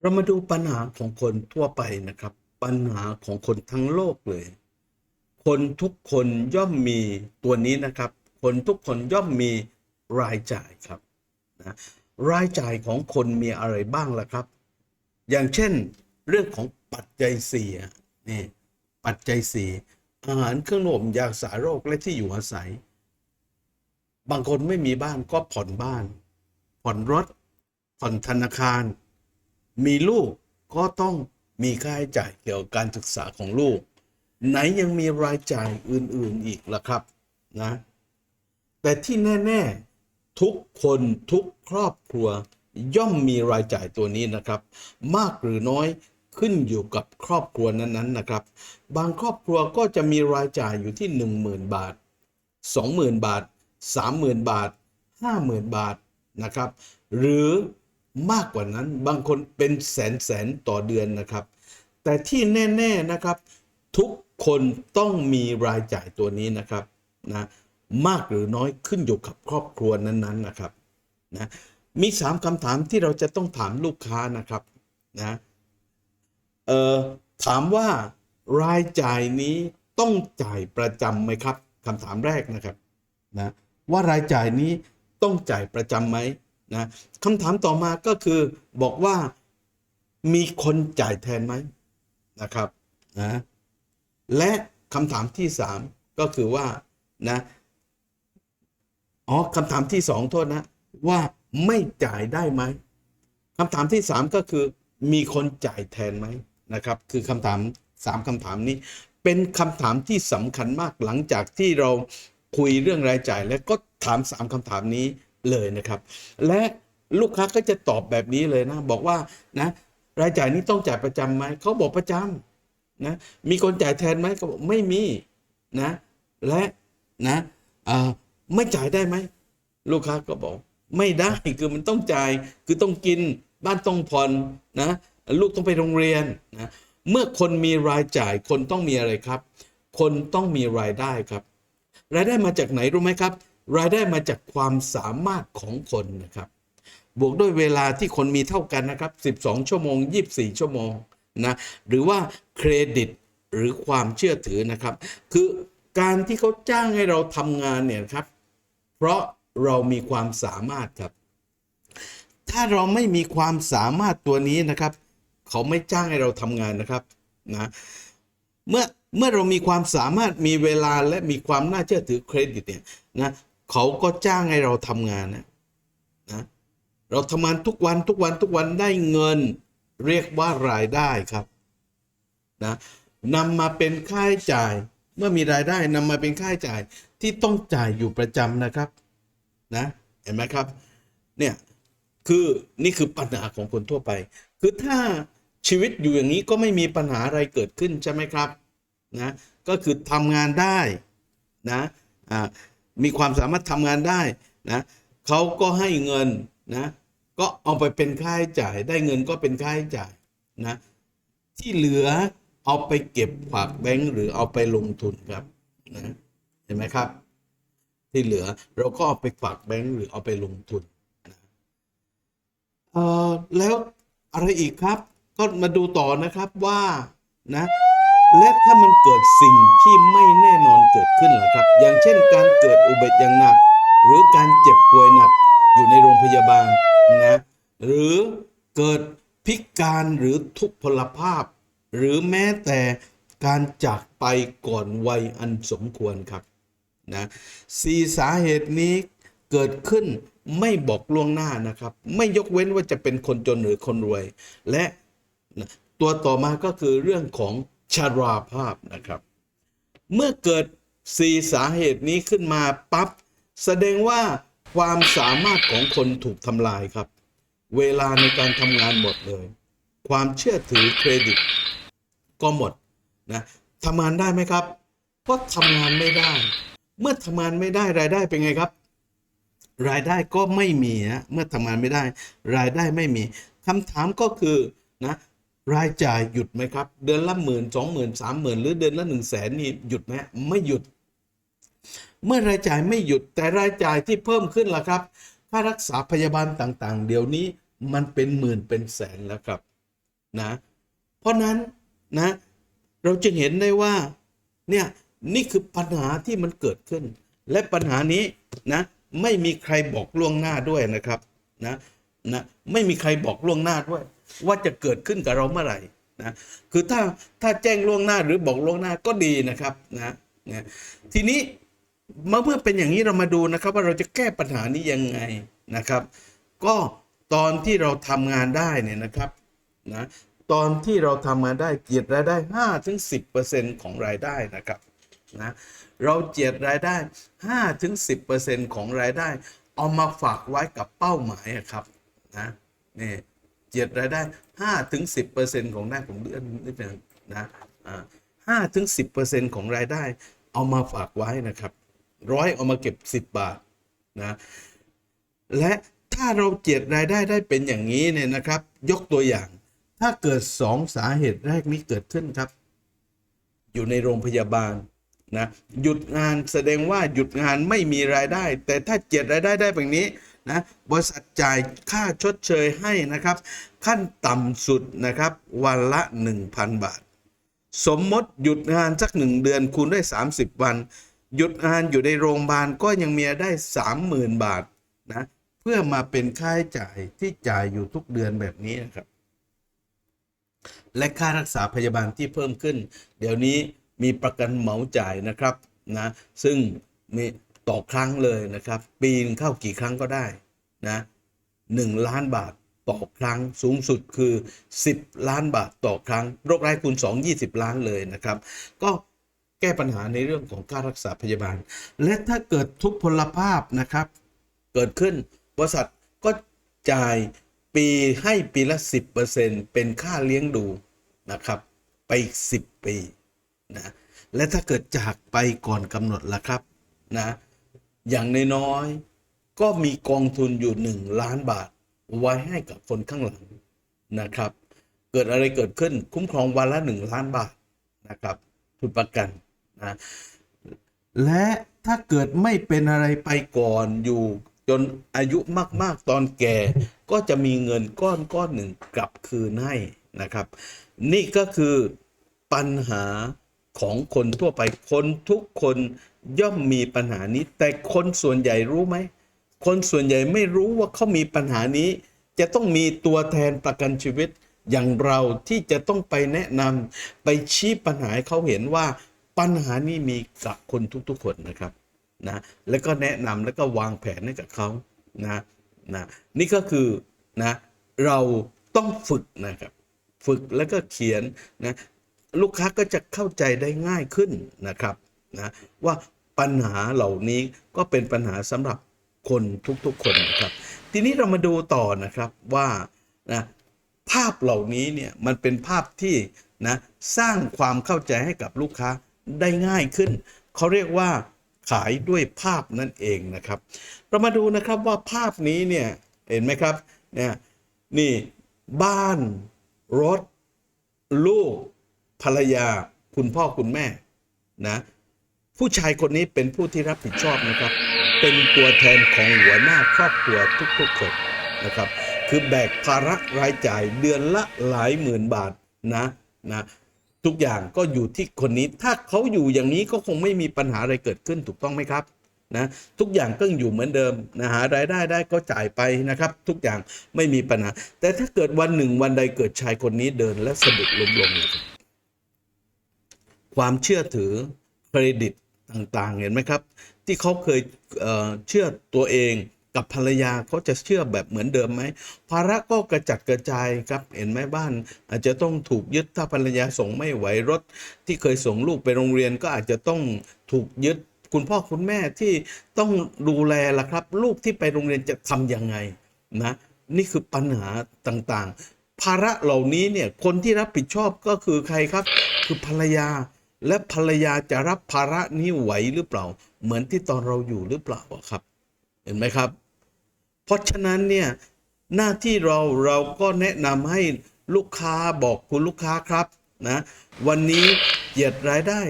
เรามาดูปัญหาของคนทั่วไปนะครับ ปัญหาของคนทั้งโลกเลย คนทุกคนย่อมมีตัวนี้นะครับ คนทุกคนย่อมมีรายจ่ายครับนะรายจ่ายของคนมีอะไรบ้างล่ะครับ อย่างเช่น เรื่องของปัจจัยสี่นี่ปัจจัยสี่อาหารเครื่องนุ่มยาสาโรคและที่อยู่อาศัย บางคนไม่มีบ้านก็ผ่อนบ้าน ผ่อนรถผ่อนธนาคาร มีลูกก็ต้องมีค่าใช้จ่ายเกี่ยวกับการศึกษาของลูก ไหนยังมีรายจ่ายอื่นๆอีกล่ะครับนะแต่ที่แน่ๆทุกคนทุกครอบครัวย่อมมีรายจ่ายตัวนี้นะครับ มากหรือน้อยขึ้นอยู่กับครอบครัวนั้นๆนะครับ บางครอบครัวก็จะมีรายจ่ายอยู่ที่ 10,000 บาท 20,000 บาท 30,000 บาท 50,000 บาทนะครับ หรือ มากกว่านั้น บางคนเป็นแสนแสนต่อเดือนนะครับ แต่ที่แน่ๆนะครับ ทุกคนต้องมีรายจ่ายตัวนี้นะครับนะมากหรือน้อยขึ้นอยู่กับครอบครัวนั้นๆนะครับนะมีสามคำถามที่เราจะต้องถามลูกค้านะครับนะเอ่อถามว่ารายจ่ายนี้ต้องจ่ายประจำไหมครับคำถามแรกนะครับนะว่ารายจ่ายนี้ต้องจ่ายประจำไหม นะคำถามต่อมาก็คือบอกว่ามีคนจ่ายแทนไหมนะครับนะและคำถามที่สามก็คือว่านะอ๋อคำถามที่สองโทษนะว่าไม่จ่ายได้ไหมคำถามที่สามก็คือมีคนจ่ายแทนไหมนะครับ คือคำถามสามคำถามนี้ เป็นคำถามที่สำคัญมากหลังจากที่เราคุยเรื่องรายจ่าย แล้วก็ถามสามคำถามนี้ เลยนะครับ และลูกค้าก็จะตอบแบบนี้เลยนะ บอกว่านะรายจ่ายนี้ต้องจ่ายประจำไหมเขาบอกประจำนะมีคนจ่ายแทนไหมก็บอกไม่มีนะและนะไม่จ่ายได้ไหมลูกค้าก็บอก ไม่ได้คือมันต้องจ่ายคือต้องกินบ้านต้องผ่อนนะลูกต้องไปโรงเรียนนะเมื่อคนมีรายจ่ายคนต้องมีอะไรครับ คนต้องมีรายได้ครับ รายได้มาจากไหนรู้ไหมครับ รายได้มาจากความสามารถของคนนะครับ บวกด้วยเวลาที่คนมีเท่ากันนะครับ 12 ชั่วโมง 24 ชั่วโมงนะหรือว่าเครดิตหรือความเชื่อถือนะครับ คือการที่เขาจ้างให้เราทำงานเนี่ยครับ เพราะเรามีความสามารถครับ ถ้าเราไม่มีความสามารถตัวนี้นะครับ เขาไม่จ้างให้เราทำงานนะครับนะเมื่อเมื่อเรามีความสามารถมีเวลาและมีความน่าเชื่อถือเครดิตเนี่ยนะ เขาก็จ้างให้เราทำงานนะนะเราทำงานทุกวันทุกวันทุกวันได้เงินเรียกว่ารายได้ครับนะนำมาเป็นค่าใช้จ่ายเมื่อมีรายได้นำมาเป็นค่าใช้จ่ายที่ต้องจ่ายอยู่ประจำนะครับนะเห็นไหมครับเนี่ยคือนี่คือปัญหาของคนทั่วไป คือถ้าชีวิตอยู่อย่างนี้ก็ไม่มีปัญหาอะไรเกิดขึ้นใช่ไหมครับนะก็คือทำงานได้นะอ่า มีความสามารถทำงานได้นะเขาก็ให้เงินนะก็เอาไปเป็นค่าใช้จ่าย ได้เงินก็เป็นค่าใช้จ่ายนะที่เหลือเอาไปเก็บฝากแบงก์หรือเอาไปลงทุนครับนะเห็นไหมครับ ที่เหลือเราก็เอาไปฝากแบงก์หรือเอาไปลงทุนนะเอ่อแล้วอะไรอีกครับ ก็มาดูต่อนะครับว่านะ และถ้ามันเกิดสิ่งที่ไม่แน่นอนเกิดขึ้นล่ะครับ อย่างเช่นการเกิดอุบัติอย่างหนัก หรือการเจ็บป่วยหนักอยู่ในโรงพยาบาลนะหรือเกิดพิการหรือทุพพลภาพ หรือแม้แต่การจากไปก่อนวัยอันสมควรครับนะสี่สาเหตุนี้เกิดขึ้นไม่บอกล่วงหน้านะครับ ไม่ยกเว้นว่าจะเป็นคนจนหรือคนรวย และนะตัวต่อมาก็คือเรื่องของ ชราภาพนะครับ เมื่อเกิดสี่สาเหตุนี้ขึ้นมาปั๊บแสดงว่าความสามารถของคนถูกทำลายครับ เวลาในการทำงานหมดเลย ความเชื่อถือเครดิต ก็หมดนะทำงานได้ไหมครับก็ทำงานไม่ได้ เมื่อทำงานไม่ได้รายได้เป็นไงครับ รายได้ก็ไม่มีนะเมื่อทำงานไม่ได้ รายได้ไม่มีคำถามก็คือนะ รายจ่ายหยุดไหมครับ เดือนละหมื่นสองหมื่นสามหมื่นหรือเดือนละหนึ่งแสนนี่หยุดไหมไม่หยุด เมื่อรายจ่ายไม่หยุดแต่รายจ่ายที่เพิ่มขึ้นล่ะครับ ค่ารักษาพยาบาลต่างๆ เดี๋ยวนี้มันเป็นหมื่นเป็นแสนแล้วครับนะเพราะนั้นนะเราจึงเห็นได้ว่าเนี่ยนี่คือปัญหาที่มันเกิดขึ้น และปัญหานี้นะไม่มีใครบอกล่วงหน้าด้วยนะครับนะนะไม่มีใครบอกล่วงหน้าด้วย ว่าจะเกิดขึ้นกับเราเมื่อไหร่นะคือถ้าถ้าแจ้งล่วงหน้าหรือบอกล่วงหน้าก็ดีนะครับนะนะทีนี้เมื่อเมื่อเป็นอย่างนี้เรามาดูนะครับ ว่าเราจะแก้ปัญหานี้ยังไงนะครับ ก็ตอนที่เราทำงานได้เนี่ยนะครับนะตอนที่เราทำงานได้เจียดรายได้5ถึง10%ของรายได้นะครับนะเราเจียดรายได้5ถึง10%ของรายได้ เอามาฝากไว้กับเป้าหมายครับนะนี่ เจียดรายได้5ถึง10%ของได้ผมเลื่อนนิดนึงนะอ่า5ถึง10%ของรายได้ เอามาฝากไว้นะครับร้อยเอามาเก็บ10บาทนะและถ้าเราเจียดรายได้ได้เป็นอย่างนี้เนี่ยนะครับ ยกตัวอย่าง ถ้าเกิดสองสาเหตุแรกนี้เกิดขึ้นครับ อยู่ในโรงพยาบาลนะหยุดงานแสดงว่าหยุดงานไม่มีรายได้ แต่ถ้าเจียดรายได้ได้แบบนี้นะบริษัทจ่ายค่าชดเชยให้นะครับ ขั้นต่ำสุดนะครับ วันละ 1,000 บาท สมมติหยุดงานสักหนึ่งเดือนคูณด้วย 30 วัน หยุดงานอยู่ในโรงพยาบาลก็ยังมีได้ 30,000 บาทนะเพื่อมาเป็นค่าใช้จ่ายที่จ่ายอยู่ทุกเดือนแบบนี้นะครับ และค่ารักษาพยาบาลที่เพิ่มขึ้น เดี๋ยวนี้มีประกันเหมาจ่ายนะครับนะซึ่งมี ต่อครั้งเลยนะครับ ปีนเข้ากี่ครั้งก็ได้นะหนึ่งล้านบาทต่อครั้งสูงสุดคือ 10 ล้านบาทต่อครั้ง โรคร้ายคูณ2 20 ล้านเลยนะครับ ก็แก้ปัญหาในเรื่องของค่ารักษาพยาบาล และถ้าเกิดทุกพลภาพนะครับ เกิดขึ้นบริษัทก็จ่ายปีให้ปีละ 10%เป็นค่าเลี้ยงดูนะครับ ไปอีก 10 ปีนะและถ้าเกิดจากไปก่อนกำหนดละครับนะ อย่างน้อยๆก็มีกองทุนอยู่ 1 ล้านบาท ไว้ให้กับคนข้างหลังนะครับ เกิดอะไรเกิดขึ้นคุ้มครองวันละ 1 ล้านบาทนะครับทุนประกันนะและถ้าเกิดไม่เป็นอะไรไปก่อนอยู่ จนอายุมากๆตอนแก่ ก็จะมีเงินก้อนก้อนหนึ่งกลับคืนให้นะครับ นี่ก็คือปัญหา ของคนทั่วไป คนทุกคนย่อมมีปัญหานี้ แต่คนส่วนใหญ่รู้ไหม คนส่วนใหญ่ไม่รู้ว่าเขามีปัญหานี้ จะต้องมีตัวแทนประกันชีวิต อย่างเราที่จะต้องไปแนะนำไปชี้ปัญหาให้เขาเห็นว่าปัญหานี้มีกับคนทุกๆคนนะครับนะแล้วก็แนะนำแล้วก็วางแผนให้กับเขานะนะนี่ก็คือนะเราต้องฝึกนะครับ ฝึกแล้วก็เขียนนะ ลูกค้าก็จะเข้าใจได้ง่ายขึ้นนะครับนะว่าปัญหาเหล่านี้ก็เป็นปัญหาสำหรับคนทุกๆคนนะครับ ทีนี้เรามาดูต่อนะครับว่านะภาพเหล่านี้เนี่ยมันเป็นภาพที่นะสร้างความเข้าใจให้กับลูกค้าได้ง่ายขึ้น เขาเรียกว่าขายด้วยภาพนั่นเองนะครับ เรามาดูนะครับว่าภาพนี้เนี่ยเห็นไหมครับเนี่ยนี่บ้านรถลูก ภรรยาคุณพ่อคุณแม่นะผู้ชายคนนี้เป็นผู้ที่รับผิดชอบนะครับ เป็นตัวแทนของหัวหน้าครอบครัวทุกๆคนนะครับ คือแบกภาระรายจ่ายเดือนละหลายหมื่นบาทนะนะทุกอย่างก็อยู่ที่คนนี้ ถ้าเขาอยู่อย่างนี้ก็คงไม่มีปัญหาอะไรเกิดขึ้นถูกต้องไหมครับนะทุกอย่างก็อยู่เหมือนเดิมนะหารายได้ได้ก็จ่ายไปนะครับ ทุกอย่างไม่มีปัญหา แต่ถ้าเกิดวันหนึ่งวันใดเกิดชายคนนี้เดินและสะดุดล้มลงนะ ความเชื่อถือเครดิตต่างๆ เห็นไหมครับ ที่เขาเคยเเชื่อตัวเองกับภรรยาเขาจะเชื่อแบบเหมือนเดิมไหมภาระก็กระจัดกระจายครับเห็นไหมบ้าน อาจจะต้องถูกยึดถ้าภรรยาส่งไม่ไหวรถ ที่เคยส่งลูกไปโรงเรียนก็อาจจะต้องถูกยึดคุณพ่อคุณแม่ที่ต้องดูแลล่ะครับ ลูกที่ไปโรงเรียนจะทำยังไงนะนี่คือปัญหาต่างๆ ภาระเหล่านี้เนี่ยคนที่รับผิดชอบก็คือใครครับ คือภรรยา และภรรยาจะรับภาระนี้ไหวหรือเปล่า เหมือนที่ตอนเราอยู่หรือเปล่าครับ เห็นไหมครับ เพราะฉะนั้นเนี่ยหน้าที่เราเราก็แนะนำให้ลูกค้าบอกคุณลูกค้าครับนะวันนี้เจียดรายได้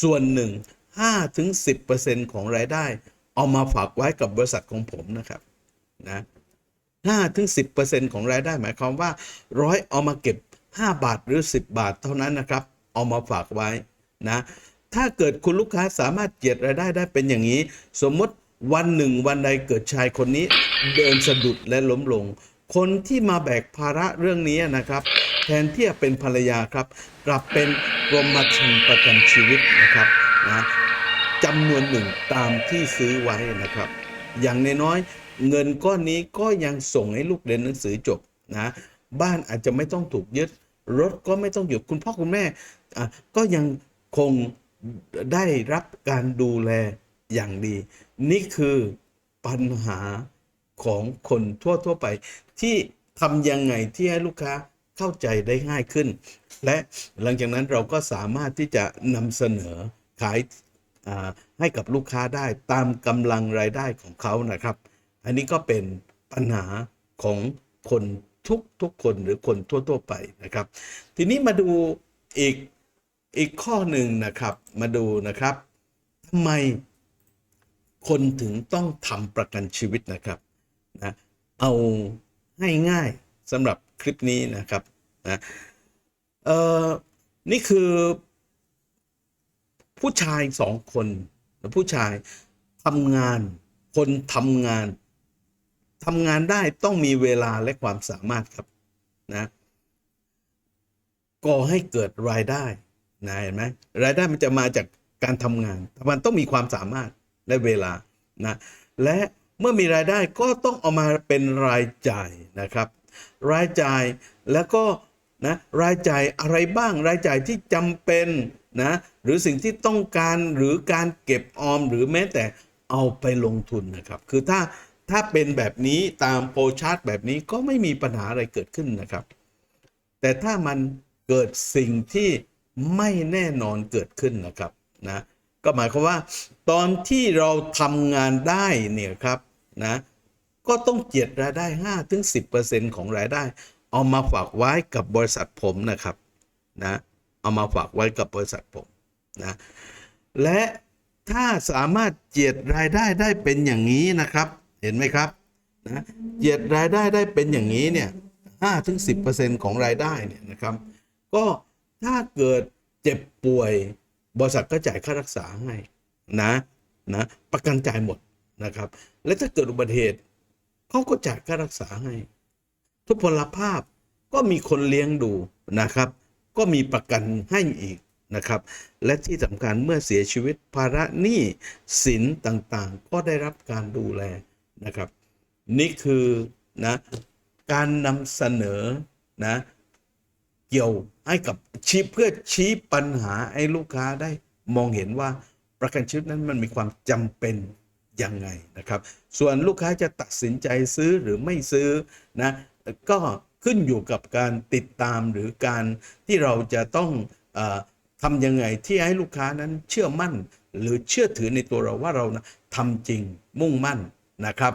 ส่วนหนึ่ง5ถึง10%ของรายได้ เอามาฝากไว้กับบริษัทของผมนะครับนะ5ถึง10%ของรายได้หมายความว่าร้อยเอามาเก็บ 5 บาทหรือ 10 บาทเท่านั้นนะครับ เอามาฝากไว้ นะถ้าเกิดคุณลูกค้าสามารถเจียดรายได้ได้เป็นอย่างนี้ สมมติวันหนึ่งวันใดเกิดชายคนนี้เดินสะดุดและล้มลง คนที่มาแบกภาระเรื่องนี้นะครับ แทนที่จะเป็นภรรยาครับ กลับเป็นกรมธรรม์ประกันชีวิตนะครับนะจำนวนหนึ่งตามที่ซื้อไว้นะครับ อย่างน้อยเงินก้อนนี้ก็ยังส่งให้ลูกเรียนหนังสือจบนะบ้านอาจจะไม่ต้องถูกยึดรถก็ไม่ต้องหยุดคุณพ่อคุณแม่ก็ยัง คงได้รับการดูแลอย่างดี นี่คือปัญหาของคนทั่วๆไป ที่ทำยังไงที่ให้ลูกค้าเข้าใจได้ง่ายขึ้น และหลังจากนั้นเราก็สามารถที่จะนำเสนอขายให้กับลูกค้าได้ตามกำลังรายได้ของเขานะครับ อันนี้ก็เป็นปัญหาของคนทุกทุกคนหรือคนทั่ว ๆ ไปนะครับ ทีนี้มาดูอีก อีกข้อหนึ่งนะครับมาดูนะครับทำไมคนถึงต้องทำประกันชีวิตนะครับนะเอาง่ายๆสำหรับคลิปนี้นะครับนะเอ่อนี่คือผู้ชายสองคนผู้ชายทำงาน คนทำงานทำงานได้ต้องมีเวลาและความสามารถครับนะก่อให้เกิดรายได้ นะเห็นไหมรายได้มันจะมาจากการทำงานมันต้องมีความสามารถและเวลานะและเมื่อมีรายได้ก็ต้องเอามาเป็นรายจ่ายนะครับ รายจ่ายแล้วก็นะรายจ่ายอะไรบ้าง รายจ่ายที่จำเป็นนะหรือสิ่งที่ต้องการหรือการเก็บออมหรือแม้แต่เอาไปลงทุนนะครับ คือถ้าถ้าเป็นแบบนี้ตามโปรชาร์ตแบบนี้ก็ไม่มีปัญหาอะไรเกิดขึ้นนะครับ แต่ถ้ามันเกิดสิ่งที่ ไม่แน่นอนเกิดขึ้นนะครับนะก็หมายความว่า ตอนที่เราทำงานได้เนี่ยครับนะก็ต้องเจียดรายได้5ถึง10%ของรายได้ เอามาฝากไว้กับบริษัทผมนะครับนะเอามาฝากไว้กับบริษัทผมนะและถ้าสามารถเจียดรายได้ได้เป็นอย่างนี้นะครับ เห็นไหมครับนะเจียดรายได้ได้เป็นอย่างนี้เนี่ย5ถึง10%ของรายได้เนี่ยนะครับ ก็ ถ้าเกิดเจ็บป่วย บริษัทก็จ่ายค่ารักษาให้นะนะประกันจ่ายหมดนะครับ และถ้าเกิดอุบัติเหตุเขาก็จ่ายค่ารักษาให้ ทุพพลภาพก็มีคนเลี้ยงดูนะครับ ก็มีประกันให้อีกนะครับ และที่สำคัญเมื่อเสียชีวิตภาระหนี้สินต่างๆ ก็ได้รับการดูแลนะครับ นี่คือนะการนำเสนอนะ เกี่ยวให้กับชี้เพื่อชี้ปัญหาให้ลูกค้าได้มองเห็นว่าประกันชีวิตนั้นมันมีความจำเป็นยังไงนะครับ ส่วนลูกค้าจะตัดสินใจซื้อหรือไม่ซื้อนะก็ขึ้นอยู่กับการติดตามหรือการที่เราจะต้องอทำยังไงที่ให้ลูกค้านั้นเชื่อมั่น หรือเชื่อถือในตัวเราว่าเรานะทำจริงมุ่งมั่นนะครับ